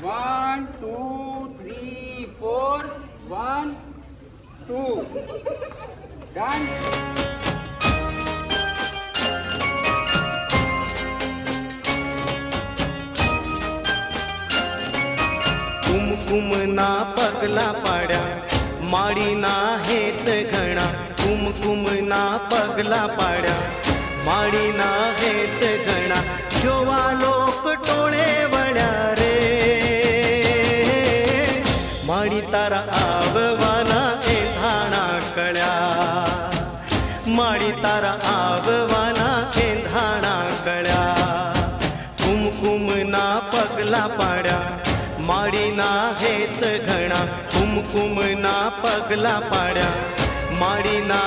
one two three four one two done કુમકુમના પગલા પાડ્યા માળીના હેત ઘણા કુમકુમના પગલા પાડ્યા માળીના હેત ઘણા જોવાલો मारी तारा आववाना ए धाणा कळ्या माळी तारा आववाना ए धाणा कळ्या कुमकुम ना पगला पाड्या माळी ना हेत घणा कुमकुम ना पगला पाड्या माळी ना